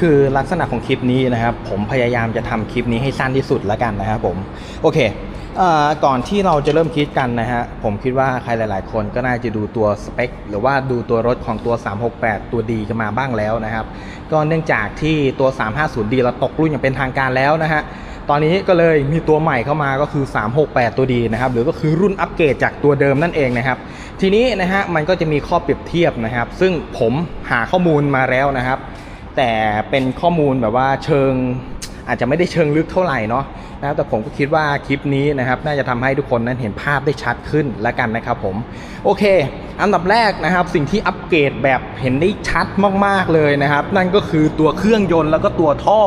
คือลักษณะของคลิปนี้นะครับ ผมพยายามจะทำคลิปนี้ให้สั้นที่สุดแล้วกันนะครับผมโอเคก่อนที่เราจะเริ่มคิดกันนะฮะผมคิดว่าใครหลาย ๆ คนก็น่าจะดูตัวสเปคหรือว่าดูตัวรถของตัว 368 ตัวดีกันมาบ้างแล้วนะครับ ก็เนื่องจากที่ตัว 350D เราตกรุ่นอย่างเป็นทางการแล้วนะฮะตอนนี้ก็เลยมีตัวใหม่เข้ามาก็คือ 368 ตัวดีนะครับ หรือก็คือรุ่นอัปเกรดจากตัวเดิมนั่นเองนะครับ ทีนี้นะฮะมันก็จะมีข้อเปรียบเทียบนะครับ ซึ่งผมหาข้อมูลมาแล้วนะครับ แต่เป็นข้อมูลแบบว่าเชิงอาจจะไม่ได้เชิงลึกเท่าไหร่เนาะนะครับแต่ผมก็คิดว่าคลิปนี้นะครับน่าจะทำให้ทุกคนนั้นเห็นภาพได้ชัดขึ้นแล้วกันนะครับผมโอเค อันดับแรกนะครับ สิ่งที่อัปเกรดแบบเห็นได้ชัดมากๆเลยนะครับ นั่นก็คือตัวเครื่องยนต์แล้วก็ตัวท่อ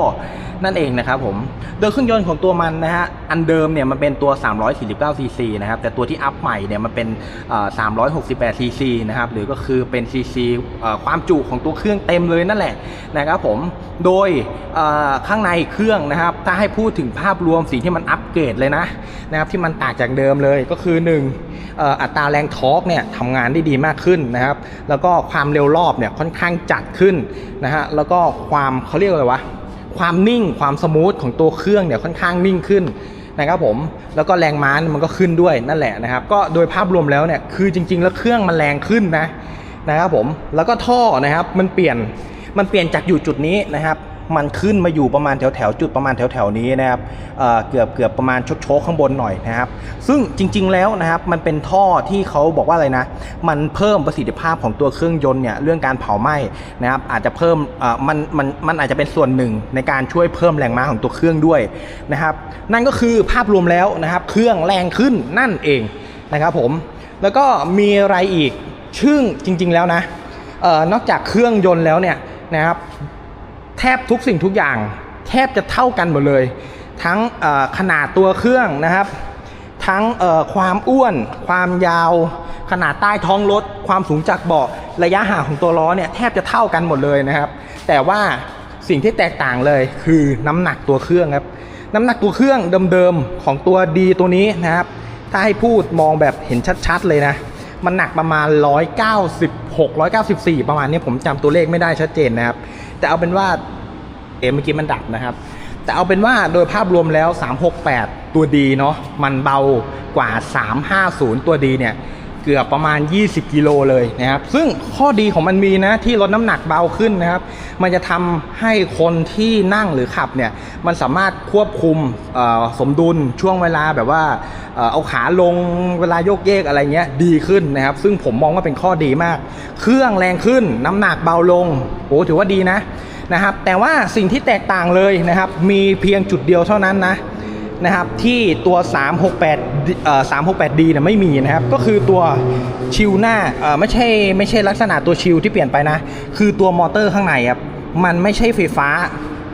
นั่นเองนะครับผม โดยเครื่องยนต์ของตัวมันนะฮะ อันเดิมเนี่ยมันเป็นตัว 349 ซีซีนะครับ แต่ตัวที่อัพใหม่เนี่ยมันเป็นเอ่อ368 ซีซีนะครับ หรือก็คือเป็นซีซีความจุของตัวเครื่องเต็มเลยนั่นแหละนะครับผม โดยข้างในเครื่องนะครับ ถ้าให้พูดถึงภาพรวมสิ่งที่มันอัปเกรดเลยนะนะครับที่มันต่างจากเดิมเลยก็คือ1เอ่ออัตราแรงทอร์กเนี่ยทำงานได้ดีมากขึ้นนะครับ แล้วก็ความเร็วรอบเนี่ยค่อนข้างจัดขึ้นนะฮะแล้วก็ความเขาเรียกอะไรวะ ความนิ่งความสมูทของตัวเครื่องเนี่ยค่อนข้างนิ่งขึ้นนะครับผมแล้วก็แรงม้ามันก็ขึ้นด้วยนั่นแหละนะครับ ก็โดยภาพรวมแล้วเนี่ยคือจริง ๆ แล้วเครื่องมันแรงขึ้นนะนะครับผมแล้วก็ท่อนะครับมันเปลี่ยนมันเปลี่ยนจากอยู่จุดนี้นะครับ มันขึ้นมาอยู่ประมาณแถวแถวๆจุดประมาณแถวแถวๆนี้นะครับเเกือบเกือบประมาณชกโชกข้างบนหน่อยนะครับ ซึ่งจริง ๆแล้วนะครับมันเป็นท่อที่เขาบอกว่าอะไรนะ มันเพิ่มประสิทธิภาพของตัวเครื่องยนต์เนี่ยเรื่องการเผาไหม้นะครับอาจจะเพิ่มมันมันมันอาจจะเป็นส่วนหนึ่งในการช่วยเพิ่มแรงม้าของตัวเครื่องด้วยนะครับ นั่นก็คือภาพรวมแล้วนะครับเครื่องแรงขึ้นนั่นเองนะครับผมแล้วก็มีอะไรอีกซึ่งจริง ๆ แล้วนะออนอกจากเครื่องยนต์แล้วเนี่ยนะครับ แทบทุกสิ่งทุกอย่าง แทบจะเท่ากันหมดเลย ทั้งขนาดตัวเครื่องนะครับ ทั้งความอ้วน ความยาว ขนาดใต้ท้องรถ ความสูงจากเบาะระยะห่างของตัวล้อเนี่ยแทบจะเท่ากันหมดเลยนะครับ แต่ว่าสิ่งที่แตกต่างเลยคือน้ำหนักตัวเครื่องครับน้ำหนักตัวเครื่องเดิมๆของตัวดีตัวนี้นะครับ ถ้าให้พูดมองแบบเห็นชัดๆเลยนะ มันหนักประมาณ 196 194 ประมาณนี้ผมจำตัวเลขไม่ได้ชัดเจนนะครับ แต่เอาเป็นว่า เอะเมื่อกี้มันดับนะครับ แต่เอาเป็นว่าโดยภาพรวมแล้ว 368 ตัวดีเนาะมันเบากว่า 350 ตัวดีเนี่ยเกือบประมาณ 20 กิโลเลยนะครับ ซึ่งข้อดีของมันมีนะที่ลดน้ำหนักเบาขึ้นนะครับ มันจะทำให้คนที่นั่งหรือขับเนี่ยมันสามารถควบคุมสมดุลช่วงเวลาแบบว่าเอ่อเอาขาลงเวลาโยกเยกอะไรเงี้ยดีขึ้นนะครับ ซึ่งผมมองว่าเป็นข้อดีมาก เครื่องแรงขึ้นน้ำหนักเบาลงโอ้ถือว่าดีนะ นะครับ แต่ว่าสิ่งที่แตกต่างเลยนะครับ มีเพียงจุดเดียวเท่านั้นนะนะครับ ที่ตัว 368เอ่อ 368D เนี่ยไม่มีนะครับ ก็คือตัวชิลหน้าเอ่อไม่ใช่ไม่ใช่ลักษณะตัวชิลที่เปลี่ยนไปนะ คือตัวมอเตอร์ข้างในครับ มันไม่ใช่ไฟฟ้า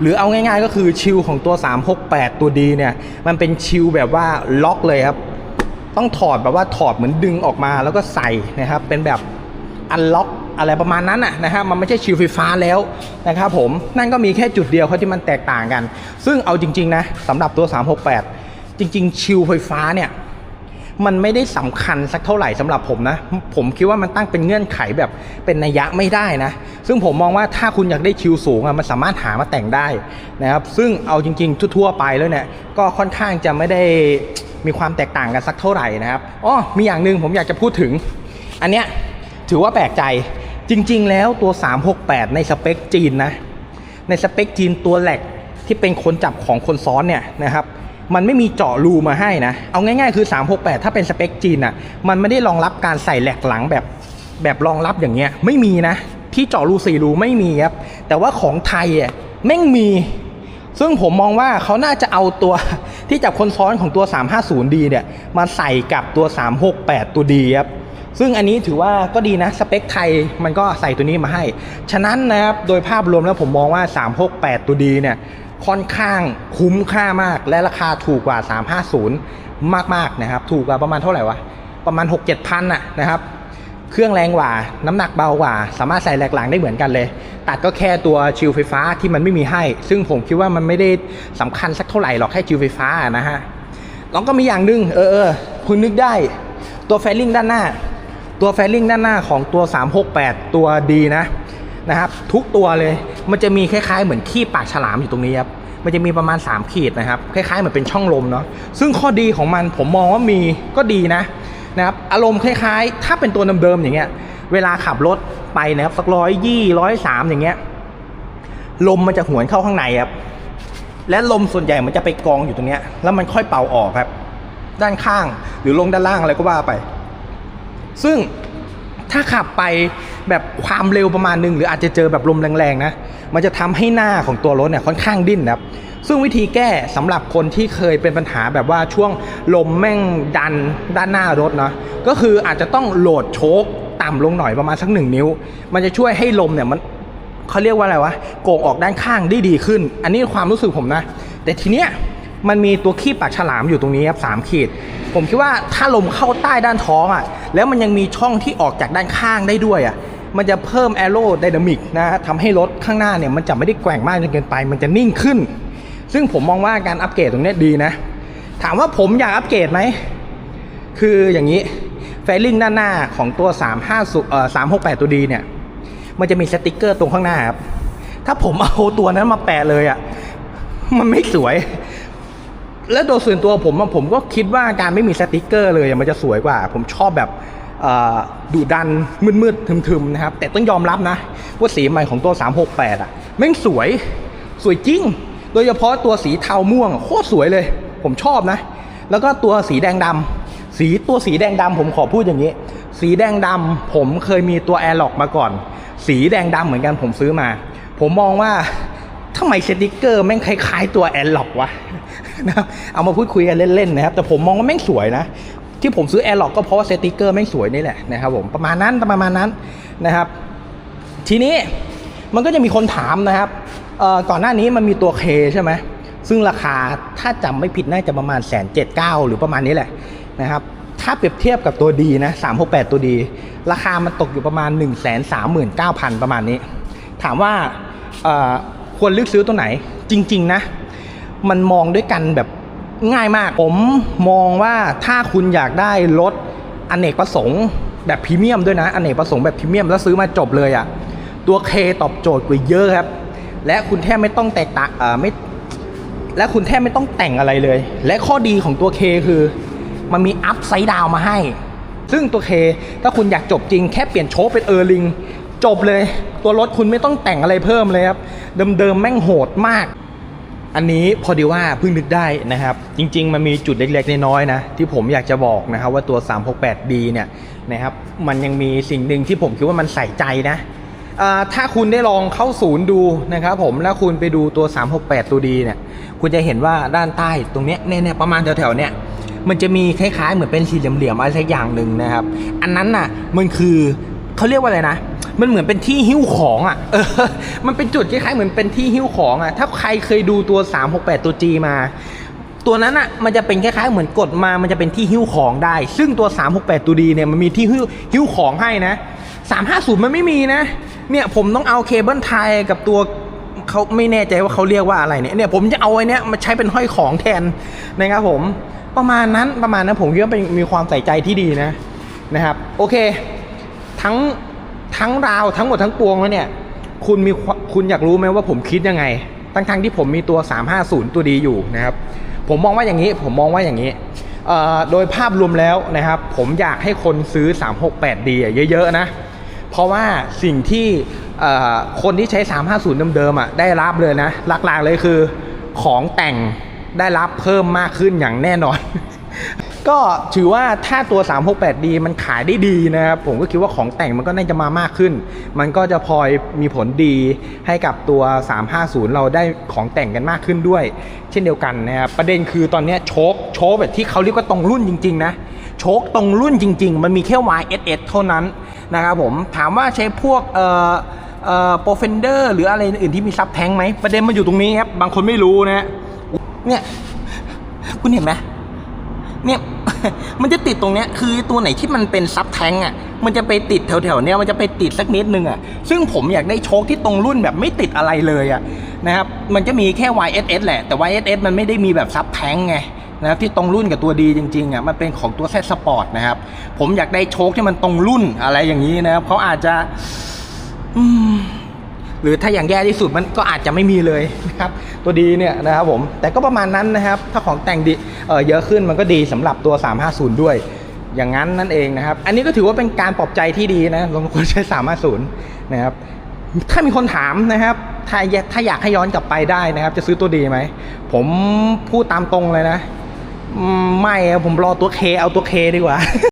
หรือเอาง่ายๆก็คือชิลของตัว 368 ตัว D เนี่ย มันเป็นชิลแบบว่าล็อกเลยครับ ต้องถอดแบบว่าถอดเหมือนดึงออกมาแล้วก็ใส่นะครับ เป็นแบบอันล็อก อะไรประมาณนั้นนะนะฮะมันไม่ใช่ชิลไฟฟ้าแล้วนะครับผมนั่นก็มีแค่จุดเดียวเขาที่มันแตกต่างกัน ซึ่งเอาจริง ๆ นะสำหรับตัว 368 จริง ๆ ชิลไฟฟ้าเนี่ยมันไม่ได้สำคัญสักเท่าไหร่สำหรับผมนะ ผมคิดว่ามันตั้งเป็นเงื่อนไขแบบเป็นนัยยะไม่ได้นะ ซึ่งผมมองว่าถ้าคุณอยากได้ชิลสูงอะมันสามารถหามาแต่งได้นะครับ ซึ่งเอาจริง ๆ ทั่วๆไปแล้วเนี่ย ก็ค่อนข้างจะไม่ได้มีความแตกต่างกันสักเท่าไหร่นะครับ อ๋อ มีอย่างหนึ่งผมอยากจะพูดถึง อันเนี้ยถือว่าแปลกใจ จริงๆ แล้วตัว 368 ในสเปคจีนนะ ในสเปคจีนตัวแหลกที่เป็นคนจับของคนซ้อนเนี่ยนะครับ มันไม่มีเจาะรูมาให้นะ เอาง่ายๆ คือ 368 ถ้าเป็นสเปคจีนอะ มันไม่ได้รองรับการใส่แหลกหลังแบบแบบรองรับอย่างเงี้ย ไม่มีนะ ที่เจาะรูสี่รูไม่มีครับ แต่ว่าของไทยอะแม่งมี ซึ่งผมมองว่าเขาน่าจะเอาตัวที่จับคนซ้อนของตัว 350D เนี่ย มาใส่กับตัว 368 ตัวดีครับ ซึ่งอันนี้ถือว่าก็ดีนะสเปคไทยมันก็ใส่ตัวนี้มาให้ ฉะนั้นนะครับโดยภาพรวมแล้วผมมองว่า 368 ตัวดีเนี่ยค่อนข้างคุ้มค่ามากและราคาถูกกว่า 350 มากๆนะครับถูกกว่าประมาณเท่าไหร่วะประมาณ 6-7พันน่ะนะครับเครื่องแรงกว่า น้ำหนักเบากว่า สามารถใส่แหลกหลังได้เหมือนกันเลย ตัดก็แค่ตัวชิลไฟฟ้าที่มันไม่มีให้ ซึ่งผมคิดว่ามันไม่ได้สำคัญสักเท่าไหร่หรอกแค่ชิลไฟฟ้านะฮะแล้วก็มีอย่างหนึงเออเออคุณนึกได้ตัวแฟลลิ่งด้านหน้า ตัวแฟลลิงด้านหน้าของตัว 368 ตัวดีนะนะครับ ทุกตัวเลยมันจะมีคล้ายๆ เหมือนขี้ปากฉลามอยู่ตรงนี้ครับมันจะมีประมาณ 3 ขีดนะครับ คล้ายๆเหมือนเป็นช่องลมเนาะซึ่งข้อดีของมันผมมองว่ามีก็ดีนะนะครับอารมณ์คล้ายๆ ถ้าเป็นตัวเดิมๆอย่างเงี้ยเวลาขับรถไปนะครับสักร้อยยี่ร้อยสามอย่างเงี้ยลมมันจะหวนเข้าข้างในครับและลมส่วนใหญ่มันจะไปกองอยู่ตรงเนี้ยแล้วมันค่อยเป่าออกครับ ด้านข้างหรือลงด้านล่างอะไรก็ว่าไป ซึ่งถ้าขับไปแบบความเร็วประมาณหนึง หรืออาจจะเจอแบบลมแรงๆนะ มันจะทำให้หน้าของตัวรถเนี่ยค่อนข้างดิ้นนะครับ ซึ่งวิธีแก้สำหรับคนที่เคยเป็นปัญหาแบบว่าช่วงลมแม่งดันด้านหน้ารถเนาะก็คืออาจจะต้องโหลดโชคต่ำลงหน่อยประมาณสักหนึ่งนิ้ว มันจะช่วยให้ลมเนี่ยมันเขาเรียกว่าอะไรวะโก่งออกด้านข้างได้ดีขึ้น อันนี้ความรู้สึกผมนะ แต่ทีเนี้ย มันมีตัวขี้ปากฉลามอยู่ตรงนี้ครับสามขีด ผมคิดว่าถ้าลมเข้าใต้ด้านท้องอะ แล้วมันยังมีช่องที่ออกจากด้านข้างได้ด้วยอะ มันจะเพิ่มแอโรไดนามิกนะฮะทำให้รถข้างหน้าเนี่ยมันจะไม่ได้แกว่งมากจนเกินไป มันจะนิ่งขึ้น ซึ่งผมมองว่าการอัปเกรดตรงเนี้ยดีนะ ถามว่าผมอยากอัปเกรดไหม คืออย่างนี้แฟลิ่งด้านหน้าของตัว 350เอ่อ368 ตัวดีเนี่ย มันจะมีสติกเกอร์ตรงข้างหน้าครับ ถ้าผมเอาตัวนั้นมาแปะเลยอะ่ะ มันไม่สวย และโดยส่วนตัวผมผมก็คิดว่าการไม่มีสติกเกอร์เลยมันจะสวยกว่า ผมชอบแบบดุดันมืดๆทึมๆนะครับ แต่ต้องยอมรับนะ ว่าสีใหม่ของตัว 368 อะแม่งสวยสวยจริง โดยเฉพาะตัวสีเทาม่วงโคตรสวยเลย ผมชอบนะ แล้วก็ตัวสีแดงดำสีตัวสีแดงดำผมขอพูดอย่างนี้ สีแดงดำผมเคยมีตัวแอร์ล็อกมาก่อน สีแดงดำเหมือนกันผมซื้อมา ผมมองว่า ทำไมสติกเกอร์แม่งคล้ายๆตัวแอร์ล็อกวะนะครับเอามาพูดคุยกันเล่นๆนะครับ แต่ผมมองว่าแม่งสวยนะ ที่ผมซื้อแอร์ล็อกก็เพราะว่าสติกเกอร์แม่งสวยนี่แหละนะครับผมประมาณนั้นประมาณนั้นนะครับ ทีนี้มันก็จะมีคนถามนะครับก่อนหน้านี้มันมีตัวเคใช่ไหมซึ่งราคาถ้าจำไม่ผิดน่าจะประมาณแสนเจ็ดเก้าหรือประมาณนี้แหละนะครับถ้าเปรียบเทียบกับตัวดีนะ368ตัวดี ราคามันตกอยู่ประมาณ1 3 9 0 0 0ประมาณนี้ ถามว่า ควรเลือกซื้อตัวไหน จริง ๆ นะ มันมองด้วยกันแบบง่ายมาก ผมมองว่าถ้าคุณอยากได้รถอเนกประสงค์แบบพรีเมียมด้วยนะอเนกประสงค์แบบพรีเมียมแล้วซื้อมาจบเลยอะ่ะตัวเคตอบโจทย์กว่าเยอะครับ และคุณแทบไม่ต้องแตกต่างอ่อไม่และคุณแทบไม่ต้องแต่งอะไรเลย และข้อดีของตัวเคคือมันมีอัพไซด์ดาวมาให้ ซึ่งตัวเคถ้าคุณอยากจบจริงแค่เปลี่ยนโชคเป็นเออร์ลิง จบเลย ตัวรถคุณไม่ต้องแต่งอะไรเพิ่มเลยครับเดิมๆแม่งโหดมาก อันนี้พอดีว่าเพิ่งนึกได้นะครับ จริง ๆ มันมีจุดเล็กๆน้อยๆนะที่ผมอยากจะบอกนะครับว่าตัว 368D เนี่ยนะครับมันยังมีสิ่งหนึ่งที่ผมคิดว่ามันใส่ใจนะถ้าคุณได้ลองเข้าศูนย์ดูนะครับผมแล้วคุณไปดูตัว 368 ตัวดีเนี่ยคุณจะเห็นว่าด้านใต้ตรงเนี้ยเนี่ยๆประมาณแถวๆเนี่ยมันจะมีคล้ายๆ เหมือนเป็นสี่เหลี่ยมๆอะไรสักอย่างหนึ่งนะครับ อันนั้นน่ะมันคือเขาเรียกว่าอะไรนะ มันเหมือนเป็นที่หิ้วของอะเออมันเป็นจุดคล้ายๆเหมือนเป็นที่หิ้วของอะถ้าใครเคยดูตัว 368 ตัว G มา ตัวนั้นอะมันจะเป็นคล้ายๆเหมือนกดมามันจะเป็นที่หิ้วของได้ ซึ่งตัว 368 ตัวดีเนี่ยมันมีที่หิ้วหิ้วของให้นะ 350 มันไม่มีนะ เนี่ยผมต้องเอาเคเบิลไทยกับตัวเขาไม่แน่ใจว่าเขาเรียกว่าอะไรเนี่ยเนี่ยผมจะเอาไอ้เนี้ยมาใช้เป็นห้อยของแทนนะครับผมประมาณนั้นประมาณนั้นผมคิดว่าเป็นมีความใส่ใจที่ดีนะนะครับ โอเค ทั้ง ทั้งราวทั้งหมดทั้งปวงแล้วเนี่ย คุณมีคุณอยากรู้ไหมว่าผมคิดยังไง ทั้งทั้งๆที่ผมมีตัว 350 ตัวดีอยู่นะครับ ผมมองว่าอย่างนี้ ผมมองว่าอย่างนี้ โดยภาพรวมแล้วนะครับ ผมอยากให้คนซื้อ 368D อะเยอะๆนะ เพราะว่าสิ่งที่คนที่ใช้ 350 เดิมๆอะได้รับเลยนะ หลักๆเลยคือของแต่งได้รับเพิ่มมากขึ้นอย่างแน่นอน ก็ถือว่าถ้าตัว 368D มันขายได้ดีนะครับ ผมก็คิดว่าของแต่งมันก็น่าจะมามากขึ้น มันก็จะพลอยมีผลดีให้กับตัว 350 เราได้ของแต่งกันมากขึ้นด้วย เช่นเดียวกันนะครับประเด็นคือตอนนี้โชคโชคแบบที่เขาเรียกว่าตรงรุ่นจริง ๆ นะ โชคตรงรุ่นจริง ๆ มันมีแค่ YSS เท่านั้นนะครับผมถามว่าใช้พวกเอ่อเอ่อโปรเฟนเดอร์หรืออะไรอื่นที่มีซับแท้งไหมประเด็นมันอยู่ตรงนี้ครับบางคนไม่รู้นะเนี่ยคุณเห็นไหมเนี่ย มันจะติดตรงเนี้ยคือตัวไหนที่มันเป็นซับแทงอะมันจะไปติดแถวๆเนี้ยมันจะไปติดสักนิดนึงอะซึ่งผมอยากได้โชคที่ตรงรุ่นแบบไม่ติดอะไรเลยอะนะครับมันจะมีแค่ YSS แหละแต่ YSS มันไม่ได้มีแบบซับแทงไงนะครับที่ตรงรุ่นกับตัวดีจริงๆอะมันเป็นของตัวแซสปอร์ตนะครับผมอยากได้โชคที่มันตรงรุ่นอะไรอย่างนี้นะครับเขาอาจจะ อืม หรือถ้าอย่างแย่ที่สุดมันก็อาจจะไม่มีเลยนะครับตัวดีเนี่ยนะครับผมแต่ก็ประมาณนั้นนะครับถ้าของแต่งดีเออเยอะขึ้นมันก็ดีสำหรับตัว 350 ด้วย อย่างนั้นนั่นเองนะครับ อันนี้ก็ถือว่าเป็นการปลอบใจที่ดีนะเราควรใช้350นะครับถ้ามีคนถามนะครับถ้าอยากถ้าอยากให้ย้อนกลับไปได้นะครับ จะซื้อตัวดีไหมผมพูดตามตรงเลยนะ ไม่ผมรอตัวเคเอาตัวเคดีกว่า